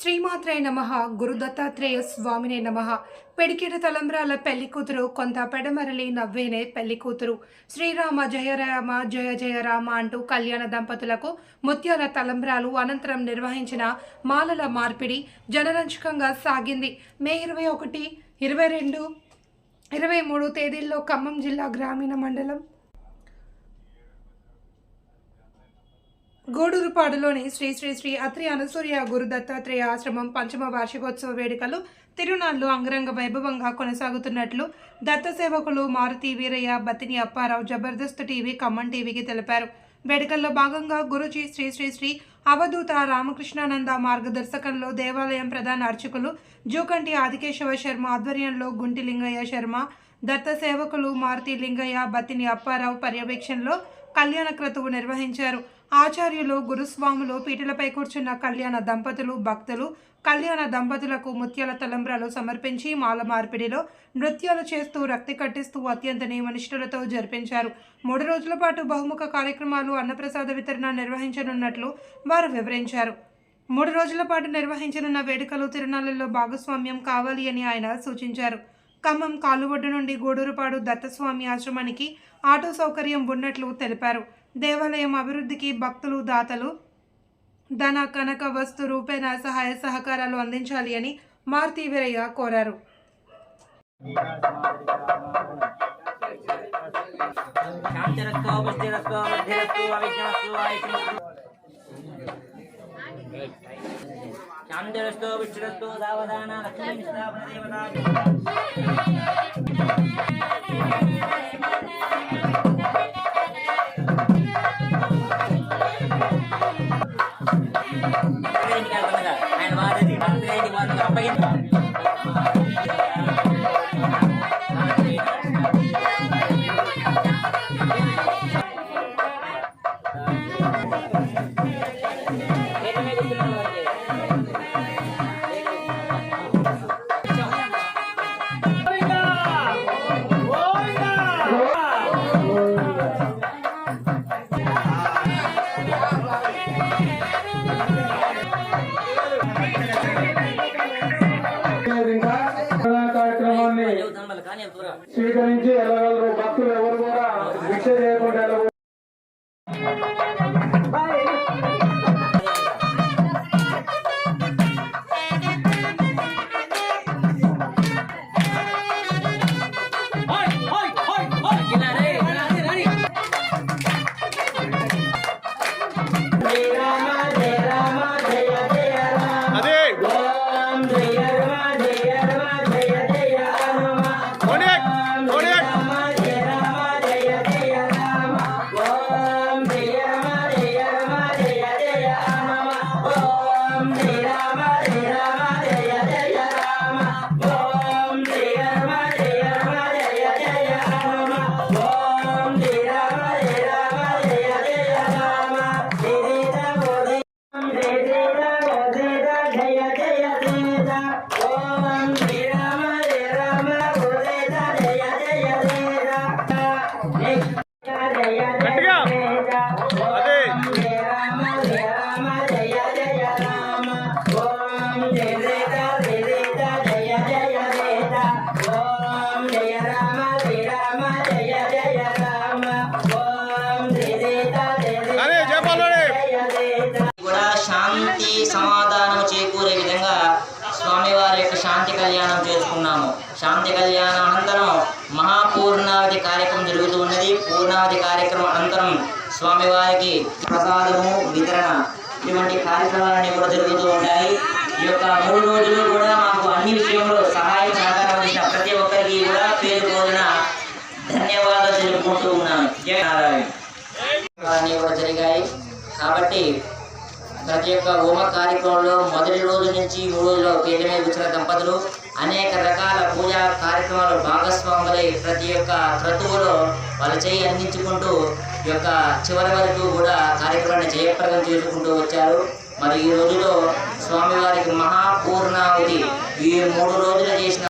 శ్రీమాత్రే నమ గురు దత్తాత్రేయ స్వామినే నమ. పెడికిట తలంబ్రాల పెళ్ళి కూతురు కొంత పెడమరలి నవ్వేనే పెళ్ళి కూతురు. శ్రీరామ జయ రామ జయ జయ రామ అంటూ కళ్యాణ దంపతులకు ముత్యాల తలంబ్రాలు అనంతరం నిర్వహించిన మాలల మార్పిడి జనరంజకంగా సాగింది. మే ఇరవై ఒకటి ఇరవై రెండు ఇరవై మూడు తేదీల్లో ఖమ్మం జిల్లా గ్రామీణ మండలం గూడూరుపాడులోని శ్రీ శ్రీ శ్రీ అత్రి అనసూయ గురు దత్తాత్రేయ ఆశ్రమం పంచమ వార్షికోత్సవ వేడుకలు తిరునాళ్ళు అంగరంగ వైభవంగా కొనసాగుతున్నట్లు దత్త సేవకులు మారుతి వీరయ్య బతిని అప్పారావు జబర్దస్త్ టీవీ ఖమ్మం టీవీకి తెలిపారు. వేడుకల్లో భాగంగా గురుజీ శ్రీ శ్రీ శ్రీ అవధూత రామకృష్ణానంద మార్గదర్శకంలో దేవాలయం ప్రధాన అర్చకులు జూకంటి ఆదికేశవ శర్మ ఆధ్వర్యంలో గుంటి లింగయ్య శర్మ దత్త సేవకులు మారుతి లింగయ్య బతిని అప్పారావు పర్యవేక్షణలో కళ్యాణ క్రతువు నిర్వహించారు. ఆచార్యులు గురుస్వాములు పీటలపై కూర్చున్న కళ్యాణ దంపతులు భక్తులు కళ్యాణ దంపతులకు ముత్యాల తలంబ్రాలు సమర్పించి మాల మార్పిడిలో నృత్యాలు చేస్తూ రక్తి కట్టిస్తూ అత్యంత నియమనిష్ఠులతో జరిపించారు. మూడు రోజుల పాటు బహుముఖ కార్యక్రమాలు అన్నప్రసాద వితరణ నిర్వహించనున్నట్లు వారు వివరించారు. మూడు రోజుల పాటు నిర్వహించనున్న వేడుకలు తిరునాళ్ళలో భాగస్వామ్యం కావాలి అని ఆయన సూచించారు. ఖమ్మం కాలువడ్డు నుండి గూడూరుపాడు దత్తస్వామి ఆశ్రమానికి ఆటో సౌకర్యం ఉన్నట్లు తెలిపారు. దేవాలయం అభివృద్ధికి భక్తులు దాతలు ధన కనక వస్తు రూపేణ సహాయ సహకారాలు అందించాలి అని మారుతి వీరయ్య కోరారు. चांदरस्तो विचरस्तो सावधाना लक्ष्मी देवता స్వీకరించి వెళ్ళగలరు భక్తులు సమాధానం చేకూరే విధంగా స్వామివారి యొక్క శాంతి కళ్యాణం చేసుకున్నాము. శాంతి కళ్యాణం అనంతరం మహాపూర్ణావతి కార్యక్రమం జరుగుతూ ఉన్నది. పూర్ణావతి కార్యక్రమం అనంతరం స్వామివారికి ప్రసాదము వితరణ ఇటువంటి కార్యక్రమాలన్నీ కూడా జరుగుతూ ఉంటాయి. ఈ యొక్క మూడు రోజులు కూడా మాకు అన్ని విషయంలో సహాయం సహకారం అందించిన ప్రతి ఒక్కరికి కూడా పేరు కోరిన ధన్యవాదాలు తెలుపుకుంటూ ఉన్నాను. జై నారాయణ కూడా జరిగాయి. కాబట్టి ప్రతి ఒక్క హోమ కార్యక్రమంలో మొదటి రోజు నుంచి మూడు రోజులు పీఠ కూర్చున్న దంపతులు అనేక రకాల పూజా కార్యక్రమాలు భాగస్వాములై ప్రతి ఒక్క క్రతువులో వాళ్ళ చేయి అందించుకుంటూ ఈ యొక్క చివరి వరకు కూడా కార్యక్రమాన్ని జయప్రదం చేసుకుంటూ వచ్చారు. మరి ఈ రోజులో స్వామివారికి మహాపూర్ణావతి ఈ మూడు రోజులు చేసిన